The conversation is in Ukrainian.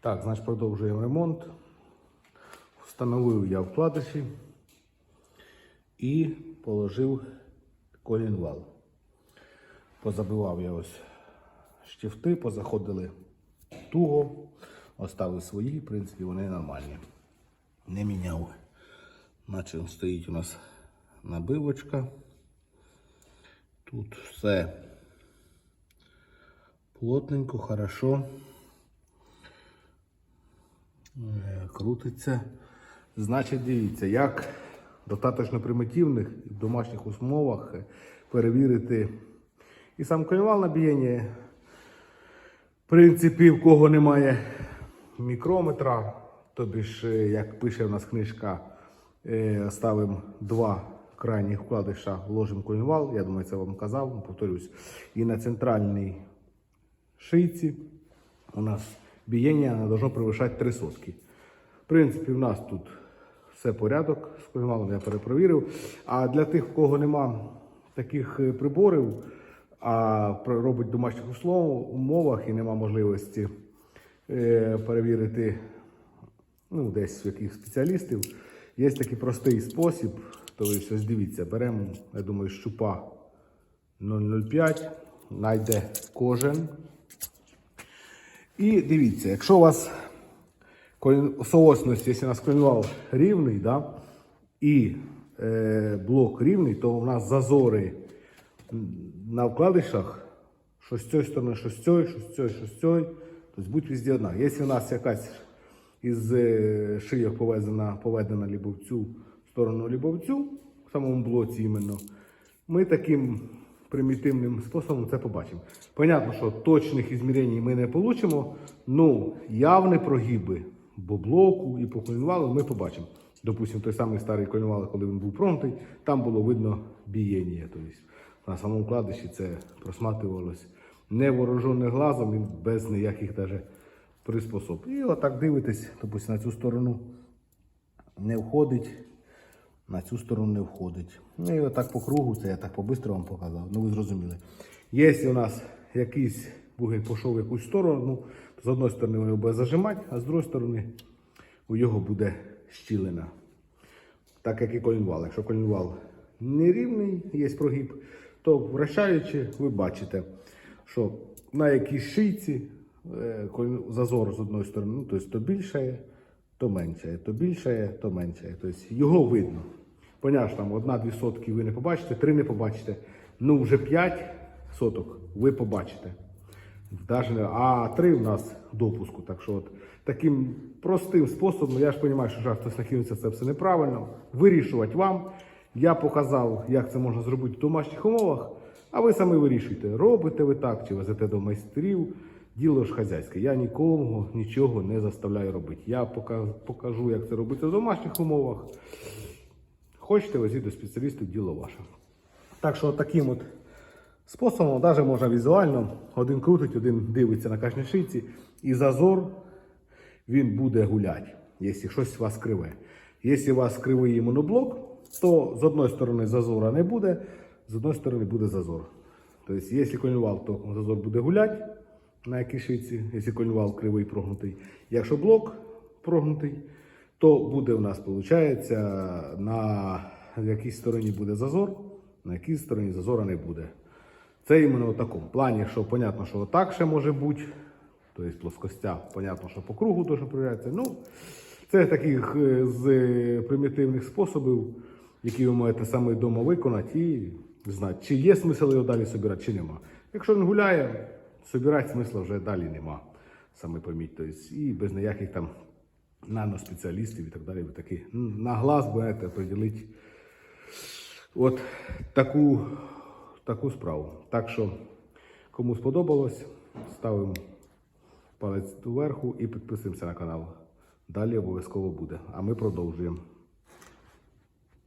Так, значить продовжуємо ремонт. Встановив я вкладиші і положив колінвал. Позабивав я ось штифти, позаходили туго, оставив свої, в принципі, вони нормальні. Не міняв. Наче стоїть у нас набивочка. Тут все плотненько, хорошо. Е, Крутиться. Значить, дивіться, як достатньо примітивних і в домашніх умовах е, перевірити і сам колінвал на бієння. В принципі, в кого немає мікрометра, тобі ж, е, як пише в нас книжка, е, ставимо два крайніх вкладиша, ложимо колінвал. Я думаю, це вам казав, повторюсь. І на центральній шийці у нас бієння не должно превышати 3 сотки. В принципі, у нас тут все порядок з колінвалом, я перепровірив. А для тих, в кого нема таких е, приборів, а робить в домашніх умовах і нема можливості е, перевірити ну, десь в яких спеціалістів, є такий простий спосіб. Тобто, ось дивіться, беремо, я думаю, щупа 0,05, знайде кожен. І дивіться, якщо у вас соосність, якщо у нас колінвал рівний, да, і е, блок рівний, то у нас зазори на вкладишах, що з цієї сторони, що з цієї, що з цієї, що з цієї, тобто будь везде одна. Якщо у нас якась із е, шийок повезена, поведена либо в цю сторону, либо в цю, в самому блоці іменно, ми таким примітивним способом це побачимо. Понятно, що точних ізмірень ми не получимо, ну явні прогиби по блоку і по колінвалу ми побачимо. Допустимо, той самий старий колінвал, коли він був промтий, там було видно бієння. Тобто на самому кладищі це просматривалось невооруженим глазом і без ніяких даже приспособ. І отак дивитесь, допустимо, на цю сторону не входить, на цю сторону не входить. Ну і отак по кругу, це я так по-бистрому вам показав. Ну ви зрозуміли. Якщо у нас якийсь бугель пішов в якусь сторону, ну, то з одної сторони вони буде зажимати, а з другої сторони у його буде щілина. Так як і колінвал. Якщо колінвал нерівний, є прогиб, то вращаючи, ви бачите, що на якійсь шийці е, зазор з одної сторони, ну, тобто то більшає, то меншає, то більшає, то меншає. Тобто його видно. Понятно, там одна-дві сотки ви не побачите, три не побачите. Ну, вже п'ять соток ви побачите. Даже, а три в нас допуску. Так що от таким простим способом, я ж розумію, що жарт хтось накинеться, це все неправильно. Вирішувати вам. Я показав, як це можна зробити в домашніх умовах, а ви самі вирішуєте, робите ви так чи везете до майстрів. Діло ж хазяйське. Я нікому нічого не заставляю робити. Я покажу, як це робити в домашніх умовах. Хочете, везіть до спеціалістів, діло ваше. Так що таким от способом, навіть можна візуально, один крутить, один дивиться на кожній шийці, і зазор він буде гуляти, якщо щось у вас криве. Якщо у вас кривий моноблок, то з одної сторони зазора не буде, з одної сторони буде зазор. Тобто, якщо колінвал, то зазор буде гуляти на якій якщо колінвал кривий прогнутий. Якщо блок прогнутий, то буде у нас, виходить, на якійсь стороні буде зазор, на якійсь стороні зазора не буде. Це іменно в такому плані, що понятно, що отак ще може бути. Тобто плоскостя, понятно, що по кругу теж проявляється. Ну, це таких е, з е, примітивних способів, які ви можете саме вдома виконати і знати, чи є смисл його далі збирати, чи нема. Якщо він гуляє, збирати смисла вже далі нема. Саме поміть. Тобто, і без ніяких там наноспеціалістів і так далі. Ви таки на глаз будете приділити от таку, таку справу. Так що, кому сподобалось, ставимо палець вверху і підписуємося на канал. Далі обов'язково буде. А ми продовжуємо.